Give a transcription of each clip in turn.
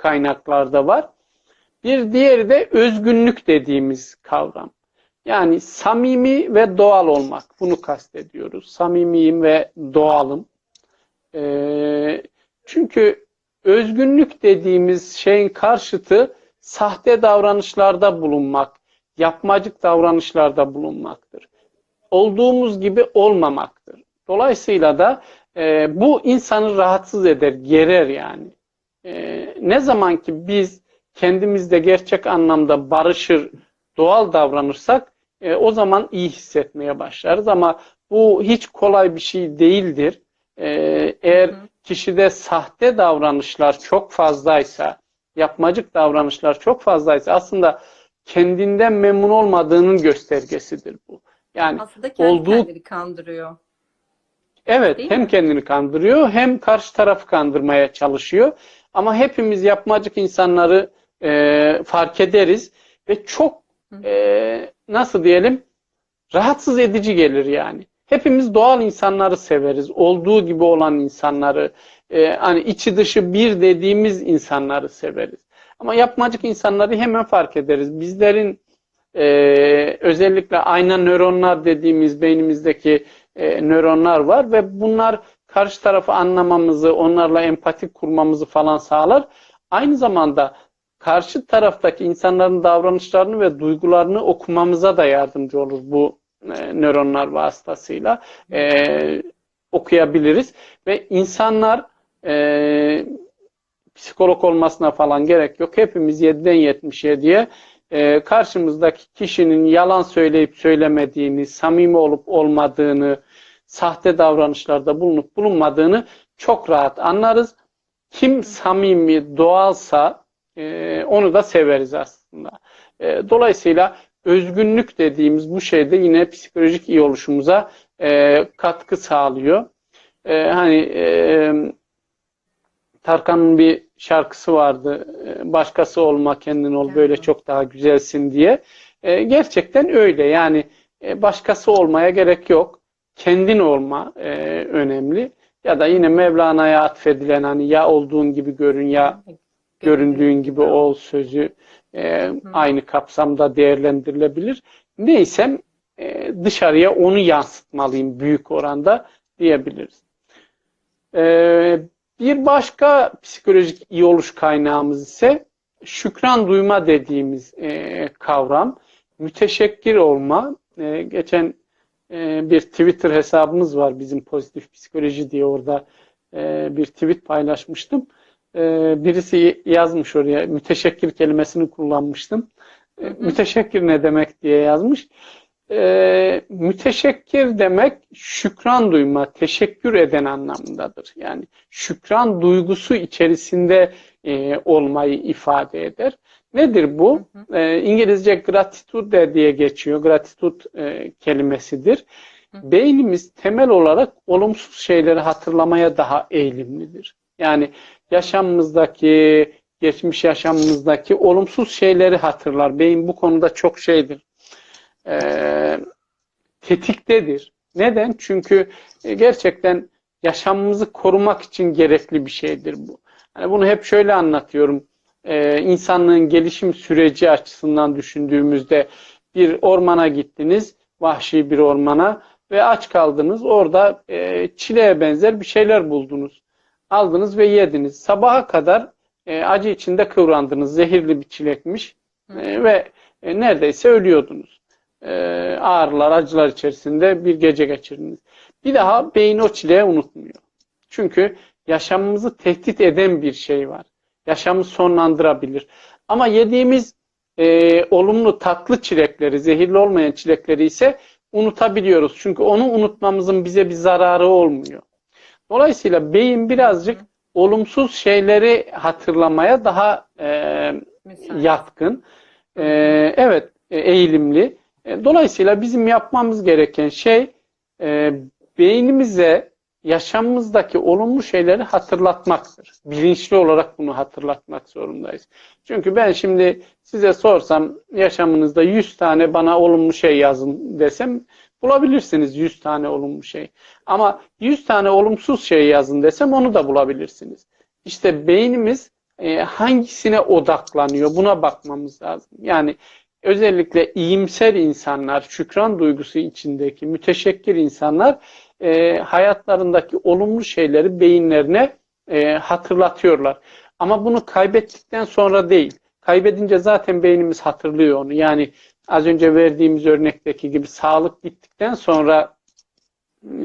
kaynaklarda var. Bir diğeri de özgünlük dediğimiz kavram. Yani samimi ve doğal olmak. Bunu kastediyoruz. Samimiyim ve doğalım. Ee, çünkü özgünlük dediğimiz şeyin karşıtı sahte davranışlarda bulunmak, yapmacık davranışlarda bulunmaktır. Olduğumuz gibi olmamaktır. Dolayısıyla da e, bu insanı rahatsız eder, gerer yani. E, ne zaman ki biz kendimizde gerçek anlamda barışır, doğal davranırsak e, o zaman iyi hissetmeye başlarız. Ama bu hiç kolay bir şey değildir. E, eğer kişide sahte davranışlar çok fazlaysa, yapmacık davranışlar çok fazlaysa aslında kendinden memnun olmadığının göstergesidir bu. Yani Aslında kendi olduğu kendini kandırıyor. Evet, Değil hem mi? kendini kandırıyor hem karşı tarafı kandırmaya çalışıyor. Ama hepimiz yapmacık insanları e, fark ederiz ve çok e, nasıl diyelim rahatsız edici gelir yani. Hepimiz doğal insanları severiz. Olduğu gibi olan insanları, e, hani içi dışı bir dediğimiz insanları severiz. Ama yapmacık insanları hemen fark ederiz. Bizlerin e, özellikle ayna nöronlar dediğimiz beynimizdeki e, nöronlar var ve bunlar karşı tarafı anlamamızı, onlarla empati kurmamızı falan sağlar. Aynı zamanda karşı taraftaki insanların davranışlarını ve duygularını okumamıza da yardımcı olur bu e, nöronlar vasıtasıyla. E, okuyabiliriz ve insanlar e, psikolog olmasına falan gerek yok. Hepimiz 7'den 77'ye e, karşımızdaki kişinin yalan söyleyip söylemediğini, samimi olup olmadığını, sahte davranışlarda bulunup bulunmadığını çok rahat anlarız. Kim samimi, doğalsa e, onu da severiz aslında. E, dolayısıyla özgünlük dediğimiz bu şeyde yine psikolojik iyi oluşumuza e, katkı sağlıyor. E, hani e, Tarkan'ın bir şarkısı vardı. E, Başkası olma, kendin ol, böyle çok daha güzelsin diye. E, gerçekten öyle. Yani e, başkası olmaya gerek yok. Kendin olma e, önemli. Ya da yine Mevlana'ya atfedilen hani ya olduğun gibi görün ya göründüğün gibi ol sözü e, aynı kapsamda değerlendirilebilir. Neysem e, dışarıya onu yansıtmalıyım büyük oranda diyebiliriz. E, bir başka psikolojik iyi oluş kaynağımız ise şükran duyma dediğimiz e, kavram. Müteşekkir olma. E, geçen e, bir Twitter hesabımız var bizim pozitif psikoloji diye orada e, bir tweet paylaşmıştım. E, birisi yazmış oraya müteşekkir kelimesini kullanmıştım. E, müteşekkir ne demek diye yazmış. E, müteşekkir demek şükran duyma, teşekkür eden anlamındadır. Yani şükran duygusu içerisinde e, olmayı ifade eder. Nedir bu? E, İngilizce gratitude diye geçiyor. Gratitude e, kelimesidir. Beynimiz temel olarak olumsuz şeyleri hatırlamaya daha eğilimlidir. Yani yaşamımızdaki, geçmiş yaşamımızdaki olumsuz şeyleri hatırlar. Beyin bu konuda çok şeydir. E, tetiktedir. Neden? Çünkü e, gerçekten yaşamımızı korumak için gerekli bir şeydir bu. Yani bunu hep şöyle anlatıyorum. Ee, insanlığın gelişim süreci açısından düşündüğümüzde bir ormana gittiniz, vahşi bir ormana ve aç kaldınız. Orada e, çileğe benzer bir şeyler buldunuz. Aldınız ve yediniz. Sabaha kadar e, acı içinde kıvrandınız. Zehirli bir çilekmiş e, ve e, neredeyse ölüyordunuz. E, ağrılar, acılar içerisinde bir gece geçirdiniz. Bir daha beyin o çileği unutmuyor. Çünkü yaşamımızı tehdit eden bir şey var. Yaşamı sonlandırabilir. Ama yediğimiz e, olumlu tatlı çilekleri, zehirli olmayan çilekleri ise unutabiliyoruz. Çünkü onu unutmamızın bize bir zararı olmuyor. Dolayısıyla beyin birazcık olumsuz şeyleri hatırlamaya daha e, yatkın. E, evet, e, eğilimli. E, dolayısıyla bizim yapmamız gereken şey e, beynimize yaşamımızdaki olumlu şeyleri hatırlatmaktır. Bilinçli olarak bunu hatırlatmak zorundayız. Çünkü ben şimdi size sorsam yaşamınızda 100 tane bana olumlu şey yazın desem bulabilirsiniz 100 tane olumlu şey. Ama 100 tane olumsuz şey yazın desem onu da bulabilirsiniz. İşte beynimiz e, hangisine odaklanıyor? Buna bakmamız lazım. Yani özellikle iyimser insanlar, şükran duygusu içindeki müteşekkir insanlar e, hayatlarındaki olumlu şeyleri beyinlerine e, hatırlatıyorlar. Ama bunu kaybettikten sonra değil. Kaybedince zaten beynimiz hatırlıyor onu. Yani az önce verdiğimiz örnekteki gibi sağlık gittikten sonra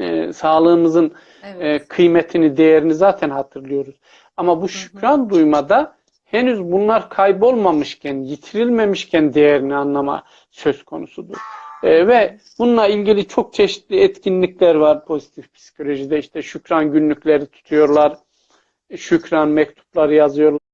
e, sağlığımızın Evet. e, kıymetini, değerini zaten hatırlıyoruz. Ama bu şükran duymada henüz bunlar kaybolmamışken, yitirilmemişken değerini anlama söz konusudur. E, ve bununla ilgili çok çeşitli etkinlikler var pozitif psikolojide. İşte şükran günlükleri tutuyorlar, şükran mektupları yazıyorlar.